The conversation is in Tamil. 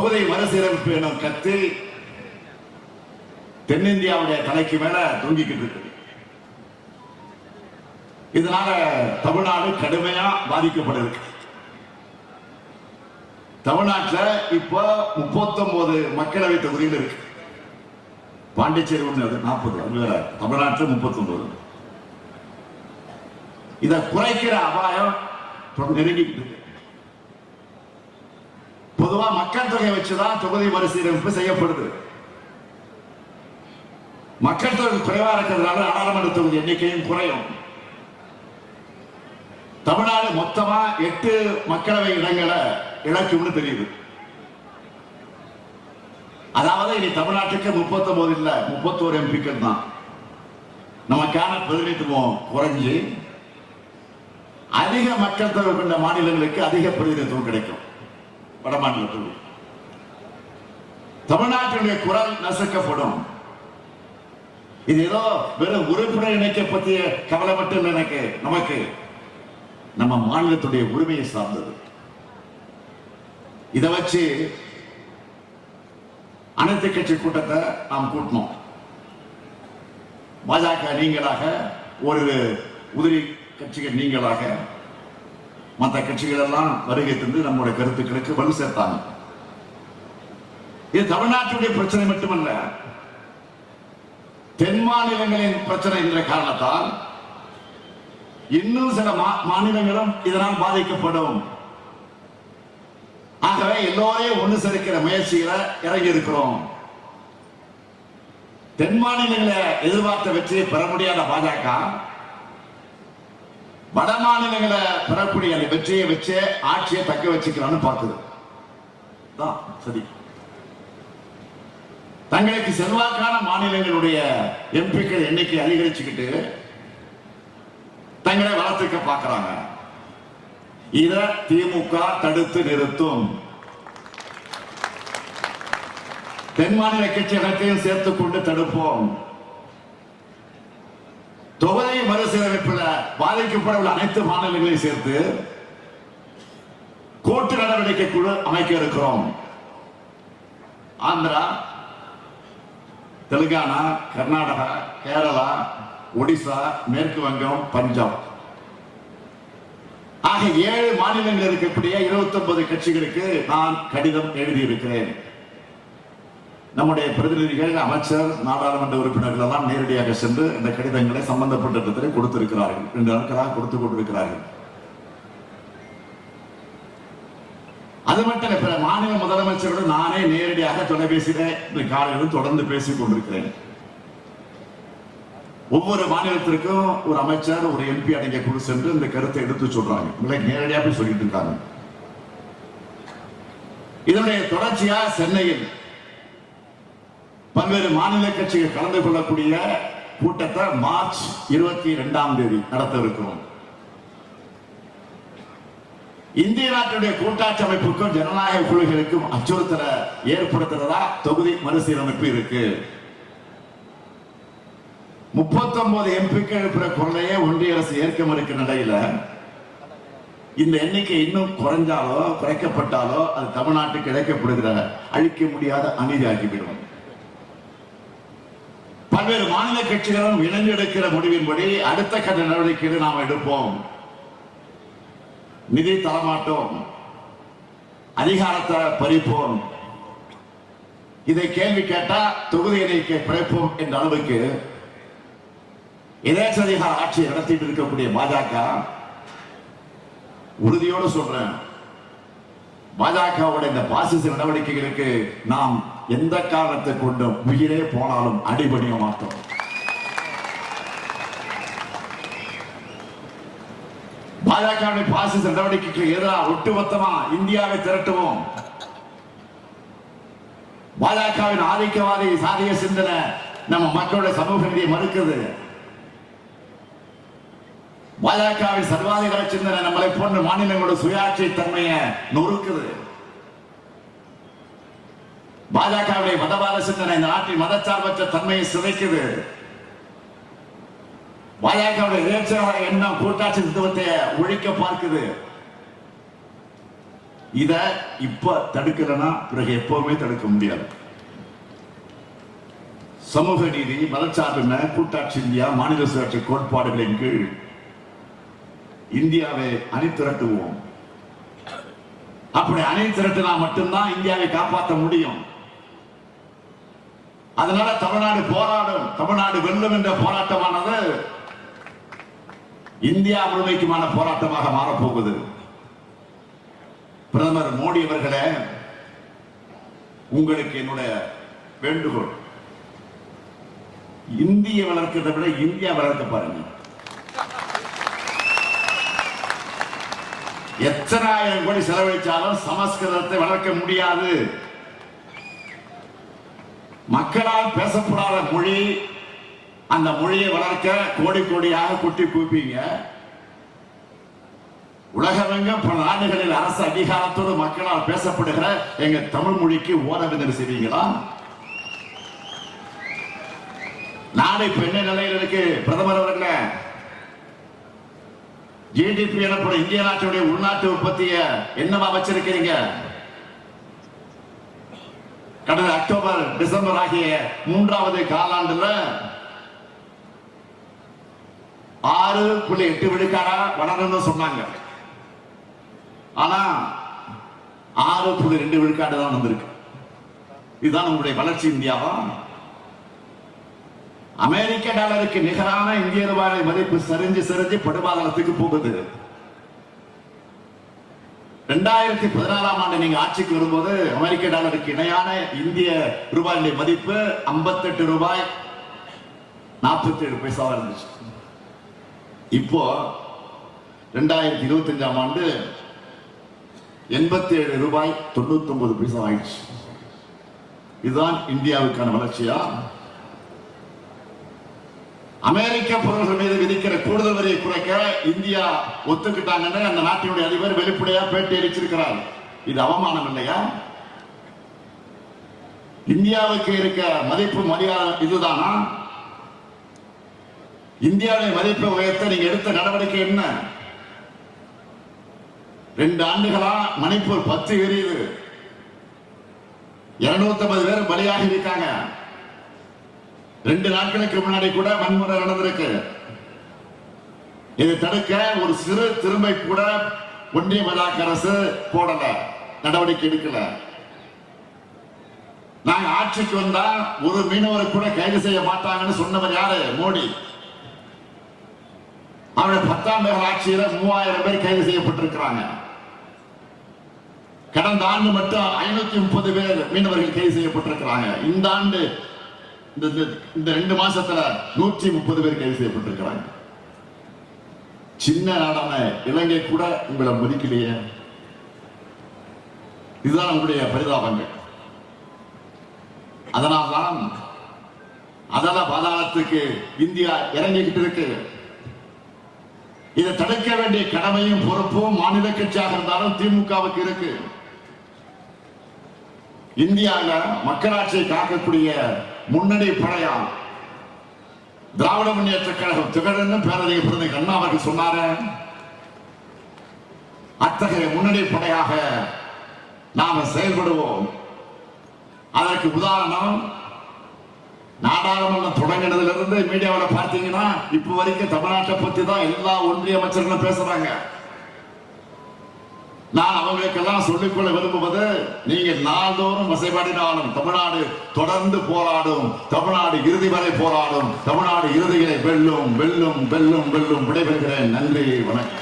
தொகுதி மறுசீரமைப்பு எனும் கத்து தென்னிந்தியாவுடைய தலைக்கு மேல தொங்கிக்கிட்டு இருக்கு. இதனால தமிழ்நாடு கடுமையா பாதிக்கப்படுது தமிழ்நாட்டில் இப்போ முப்பத்தொன்பது மக்களவை தொகுதியில் இருக்கு. பாண்டிச்சேரி ஒன்று நாற்பது அது வேற தமிழ்நாட்டில் முப்பத்தொன்பது இதை குறைக்கிற அபாயம் நெருங்கிட்டு இருக்கு. பொதுவா மக்கள் தொகை வச்சுதான் தொகுதி மறுசீரமைப்பு செய்யப்படுது. மக்கள் தொகை குறைவா இருக்கிறதுனால நாடாளுமன்ற தொகுதி எண்ணிக்கையும் குறையும். தமிழ்நாடு மொத்தமா எட்டு மக்களவை இடங்களை இழக்கும்னு தெரியுது. அதாவது இனி தமிழ்நாட்டுக்கு 39 இல்ல 31 எம்பிக்கள் தான். நமக்கான பிரதிநிதித்துவம் குறைஞ்சு அதிக மக்கள் தொகை கொண்ட மாநிலங்களுக்கு அதிக பிரதிநிதித்துவம் கிடைக்கும். வடமாநிலத்தில் தமிழ்நாட்டினுடைய குரல் நசுக்கப்படும். இது ஏதோ வெறும் உறுப்பினர் இணைக்க பற்றிய கவலை மட்டும் இல்லை எனக்கு நமக்கு. நம்ம மாநிலத்துடைய உரிமையை சார்ந்தது. இதை வச்சு அனைத்து கட்சி கூட்டத்தை நாம் கூட்டினோம் பாஜக நீங்களாக ஒரு உதிரி கட்சிகள் நீங்களாக மற்ற கட்சிகள் எல்லாம் வருகை தந்து நம்முடைய கருத்துக்களுக்கு வலு சேர்த்தாங்க. இது தமிழ்நாட்டுடைய பிரச்சனை மட்டுமல்ல. தென் மாநிலங்களின் பிரச்சனை என்ற காரணத்தால் இன்னும் சில மா- மாநிலங்களும் இதனால் பாதிக்கப்படும். ஆகவே எல்லோரையும் ஒன்று சேர்க்கிற முயற்சியில இறங்கி இருக்கிறோம் தென் மாநிலங்களை எதிர்பார்த்த வெற்றியை பெற முடியாத பாஜக வட மாநிலங்களை பெறக்கூடிய அந்த வெற்றியை வச்சு ஆட்சியை தக்க வச்சுக்கலாம்னு பார்த்தது. சரி தங்களுக்கு செல்வாக்கான மாநிலங்களுடைய எம்பிக்கள் எண்ணிக்கை அதிகரிச்சுக்கிட்டு தங்களை வளர்த்துக்க பார்க்கிறாங்க. இத திமுக தடுத்து நிறுத்தும். தென் மாநில கட்சி சேர்த்துக் கொண்டு தடுப்போம். தொகுதி மறுசீரமைப்பு பாதிக்கப்படவுள்ள அனைத்து மாநிலங்களையும் சேர்த்து கூட்டு நடவடிக்கை குழு அமைக்க இருக்கிறோம். ஆந்திரா தெலுங்கானா கர்நாடகா கேரளா ஒடிசா மேற்கு வங்கம் பஞ்சாப். ஆக ஏழு மாநிலங்கள் இருக்கக்கூடிய 29 கட்சிகளுக்கு நான் கடிதம் எழுதியிருக்கிறேன். நம்முடைய பிரதிநிதிகள் அமைச்சர் நாடாளுமன்ற உறுப்பினர்கள் எல்லாம் நேரடியாக சென்று இந்த கடிதங்களை சம்பந்தப்பட்ட இடத்திலே கொடுத்திருக்கிறார்கள். ரெண்டு நாட்களாக கொடுத்து கொண்டிருக்கிறார்கள். அது மட்டும் இப்ப பிற மாநில முதலமைச்சரோடு நானே நேரடியாக தொலைபேசியில இந்த காலையிலும் தொடர்ந்து பேசிக் கொண்டிருக்கிறேன். ஒவ்வொரு மாநிலத்திற்கும் ஒரு அமைச்சர் ஒரு எம்பி அடங்கிய குழு சென்று இந்த கருத்தை எடுத்து சொல்றாங்க. உங்களுக்கு நேரடியாக போய் சொல்லிட்டு இருக்காங்க. இதனுடைய தொடர்ச்சியா சென்னையில் பல்வேறு மாநில கட்சிகள் கலந்து கொள்ளக்கூடிய கூட்டத்தை மார்ச் இருபத்தி இரண்டாம் தேதி நடத்த இருக்கிறோம் இந்திய நாட்டுடைய கூட்டாட்சி அமைப்புக்கும் ஜனநாயக குழுக்களுக்கும் அச்சுறுத்தலை ஏற்படுத்துறதா தொகுதி மறுசீரமைப்பு இருக்கு. முப்பத்தொன்பது எம்பிக்கள் இருக்கிற குரலையே ஒன்றிய அரசு ஏற்க மறுக்கிற நிலையில இந்த எண்ணிக்கை இன்னும் குறைஞ்சாலோ குறைக்கப்பட்டாலோ அது தமிழ்நாட்டுக்கு இழைக்கப்படுகிற அழிக்க முடியாத அநீதியாகிவிடும் பல்வேறு மாநில கட்சிகளும் இணைந்து எடுக்கிற முடிவின்படி அடுத்த கட்ட நடவடிக்கைகளை நாம் எடுப்போம். நிதி தரமாட்டோம். அதிகாரத்தை பறிப்போம். இதை கேள்வி கேட்டா தொகுதி இணைக்க குறைப்போம் என்ற அளவுக்கு எதேச்சதிகார ஆட்சியை நடத்திட்டு இருக்கக்கூடிய பாஜக உறுதியோடு சொல்றேன். பாஜகவுடைய இந்த பாசிச நடவடிக்கைகளுக்கு நாம் எந்த காரணத்தை கொண்டும் உயிரே போனாலும் அடிபடிய மாட்டோம். பாஜகவுடைய பாசிச நடவடிக்கைக்கு எதிராக ஒட்டுமொத்தமா இந்தியாவை திரட்டுவோம். பாஜகவின் ஆதிக்கவாதி சாதிய சிந்தனை நம்ம மக்களுடைய சமூக நிதியை மறுக்குது. பாஜகவின் சர்வாதிகார சிந்தனை நம்மளை போன்ற மாநிலங்களோட சுயாட்சி தன்மையை நொறுக்குது. பாஜகவுடைய மதவாத சிந்தனை இந்த நாட்டின் மதச்சார்பற்ற தன்மையை சிதைக்குது. பாஜகவுடைய இறைச்ச எண்ணம் கூட்டாட்சி தத்துவத்தை ஒழிக்க பார்க்குது. இத இப்ப தடுக்கலைன்னா பிறகு எப்பவுமே தடுக்க முடியாது. சமூக நீதி மதச்சார்பின்மை கூட்டாட்சி இந்தியா மாநில சுயாட்சி கோட்பாடுகளின் கீழ். இந்தியாவை அணிதிரட்டுவோம் அப்படி அணி திரட்டினா மட்டும்தான் இந்தியாவை காப்பாற்ற முடியும். அதனால தமிழ்நாடு போராடும் தமிழ்நாடு வெல்லும் என்ற போராட்டமானது இந்தியா முழுமைக்குமான போராட்டமாக மாறப்போகுது. பிரதமர் மோடி அவர்களே உங்களுக்கு என்னுடைய வேண்டுகோள். இந்திய வளர்க்கிறத விட இந்தியா வளர்க்க பாருங்க. எத்தனாயிரம் கோடி செலவழிச்சாலும் சமஸ்கிருதத்தை வளர்க்க முடியாது. மக்களால் பேசப்படாத மொழி அந்த மொழியை வளர்க்க கோடி கோடியாக கொட்டி கூப்பீங்க உலகமெங்கும் பல நாடுகளில் அரசு அதிகாரத்தோடு மக்களால் பேசப்படுகிற எங்க தமிழ் மொழிக்கு ஓரவிதம் செய்வீங்களா? நாடு இப்ப என்ன நிலையில் இருக்கு? பிரதமர் அவர்களே ஜிடிபி எனப்படும் இந்திய நாட்டினுடைய உள்நாட்டு உற்பத்தியை என்னவா வச்சிருக்கிறீங்க? கடந்த அக்டோபர் டிசம்பர் ஆகிய மூன்றாவது காலாண்டுல ஆறு புள்ளி எட்டு விழுக்காடா வளரணும்னு சொன்னாங்க. ஆனா ஆறு புள்ளி ரெண்டு விழுக்காடு தான் வந்திருக்கு. இதுதான் நம்முடைய வளர்ச்சி இந்தியாவா? அமெரிக்க டாலருக்கு நிகரான இந்திய ரூபாய் மதிப்பு சரிஞ்சு சரிஞ்சு படுபாதளத்துக்கு போகுது. ரெண்டாயிரத்தி பதினாலாம் ஆண்டு நீங்க ஆட்சிக்கு வரும்போது அமெரிக்க டாலருக்கு இணையான இந்திய ரூபாயினுடைய மதிப்பு 58 ரூபாய் நாற்பத்தி ஏழு பைசாவா இருந்துச்சு. இப்போ ரெண்டாயிரத்தி இருபத்தி அஞ்சாம் ஆண்டு எண்பத்தி ஏழு ரூபாய் தொண்ணூத்தி ஒன்பது பைசா ஆயிடுச்சு. இதுதான் இந்தியாவுக்கான வளர்ச்சியா? அமெரிக்க பொருள்கள் மீது விதிக்கிற கூடுதல் வரியை குறைக்க இந்தியா ஒத்துக்கிட்டாங்கன்னு அந்த நாட்டினுடைய அதிபர் வெளிப்படையா பேட்டி அளிச்சிருக்கிறார். இது அவமானம் இல்லையா? இந்தியாவுக்கு இருக்க மதிப்பு மரியாதை இதுதானா? இந்தியாவுடைய மதிப்பை உயர்த்த நீங்க எடுத்த நடவடிக்கை என்ன? ரெண்டு ஆண்டுகளா மணிப்பூர் பத்து எரியுது. இருநூத்தி ஐம்பது பேர் பலியாகி இருக்காங்க. ரெண்டு நாட்களுக்கு முன்னாடி கூட வன்முறை நடந்திருக்கு. இதை தடுக்க ஒரு சிறு திரும்பை கூட ஒன்றிய மலாக்க அரசு போடல நடவடிக்கை எடுக்கல. நாங்க ஆட்சிக்கு வந்தா ஒரு மீனவரை கூட கைது செய்ய மாட்டாங்கன்னு சொன்னவர் யாரு? மோடி. அவருடைய பத்தாம் பேர் ஆட்சியில மூவாயிரம் பேர் கைது செய்யப்பட்டிருக்கிறாங்க. கடந்த ஆண்டு மட்டும் ஐநூத்தி முப்பது பேர் மீனவர்கள் கைது செய்யப்பட்டிருக்கிறாங்க. இந்த ஆண்டு இந்த இந்த- ரெண்டு மாசத்துல நூற்றி முப்பது பேர் கைது செய்யப்பட்டிருக்கிறாங்க. சின்ன நாடான இலங்கை கூட உங்களை மதிக்கலையே. இதுதான் உங்களுடைய பரிதாபங்கள். அதனால்தான் அதல பாதாளத்துக்கு இந்தியா இறங்கிக்கிட்டு இருக்கு. இதை தடுக்க வேண்டிய கடமையும் பொறுப்பும் மாநில கட்சியாக இருந்தாலும் திமுகவுக்கு இருக்கு. இந்தியாவில் மக்களாட்சியை காக்கக்கூடிய முன்னணி படையால் திராவிட முன்னேற்ற கழகம் திகழன்னு பேரறிஞர் பிறந்த அண்ணா அவர்கள் சொன்னாரு. அத்தகைய முன்னணி படையாக நாம செயல்படுவோம். அதற்கு உதாரணம் நாடாளுமன்றம் தொடங்கினதுல இருந்து மீடியாவில் பார்த்தீங்கன்னா இப்ப வரைக்கும் தமிழ்நாட்டை பத்தி தான் எல்லா ஒன்றிய அமைச்சர்களும் பேசுறாங்க. நான் அவங்களுக்கெல்லாம் சொல்லிக்கொள்ள விரும்புவது நீங்க நாள்தோறும் வசைபாடினாலும் தமிழ்நாடு தொடர்ந்து போராடும் தமிழ்நாடு இறுதி வரை போராடும் தமிழ்நாடு இறுதியை வெல்லும் வெல்லும் வெல்லும் வெல்லும் விடைபெறுகிறேன். நன்றி வணக்கம்.